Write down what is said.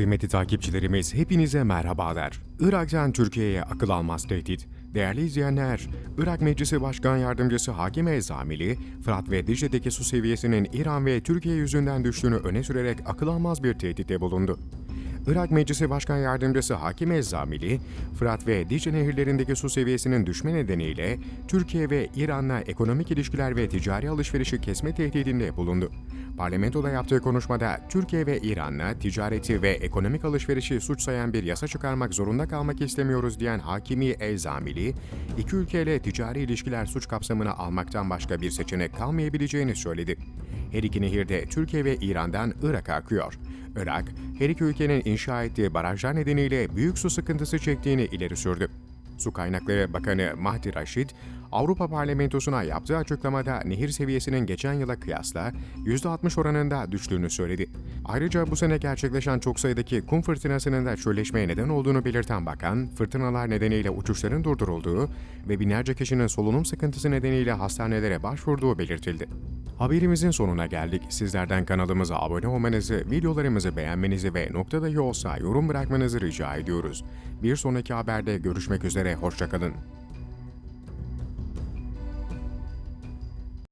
Kıymetli takipçilerimiz hepinize merhabalar. Irak'tan Türkiye'ye akıl almaz tehdit. Değerli izleyenler, Irak Meclisi Başkan Yardımcısı Hakim Ezamili, Fırat ve Dicle'deki su seviyesinin İran ve Türkiye yüzünden düştüğünü öne sürerek akıl almaz bir tehditte bulundu. Irak Meclisi Başkan Yardımcısı Hakim Ezzamili, Fırat ve Dicle nehirlerindeki su seviyesinin düşme nedeniyle Türkiye ve İran'la ekonomik ilişkiler ve ticari alışverişi kesme tehdidinde bulundu. Parlamentoda yaptığı konuşmada Türkiye ve İran'la ticareti ve ekonomik alışverişi suç sayan bir yasa çıkarmak zorunda kalmak istemiyoruz diyen Hakimi Ezzamili, iki ülkeyle ticari ilişkiler suç kapsamına almaktan başka bir seçenek kalmayabileceğini söyledi. Her iki nehir de Türkiye ve İran'dan Irak'a akıyor. Irak, her iki ülkenin inşa ettiği barajlar nedeniyle büyük su sıkıntısı çektiğini ileri sürdü. Su Kaynakları Bakanı Mahdi Raşid, Avrupa Parlamentosu'na yaptığı açıklamada nehir seviyesinin geçen yıla kıyasla %60 oranında düştüğünü söyledi. Ayrıca bu sene gerçekleşen çok sayıdaki kum fırtınasının da çölleşmeye neden olduğunu belirten bakan, fırtınalar nedeniyle uçuşların durdurulduğu ve binlerce kişinin solunum sıkıntısı nedeniyle hastanelere başvurduğu belirtildi. Haberimizin sonuna geldik. Sizlerden kanalımıza abone olmanızı, videolarımızı beğenmenizi ve nokta dahi olsa yorum bırakmanızı rica ediyoruz. Bir sonraki haberde görüşmek üzere, hoşçakalın.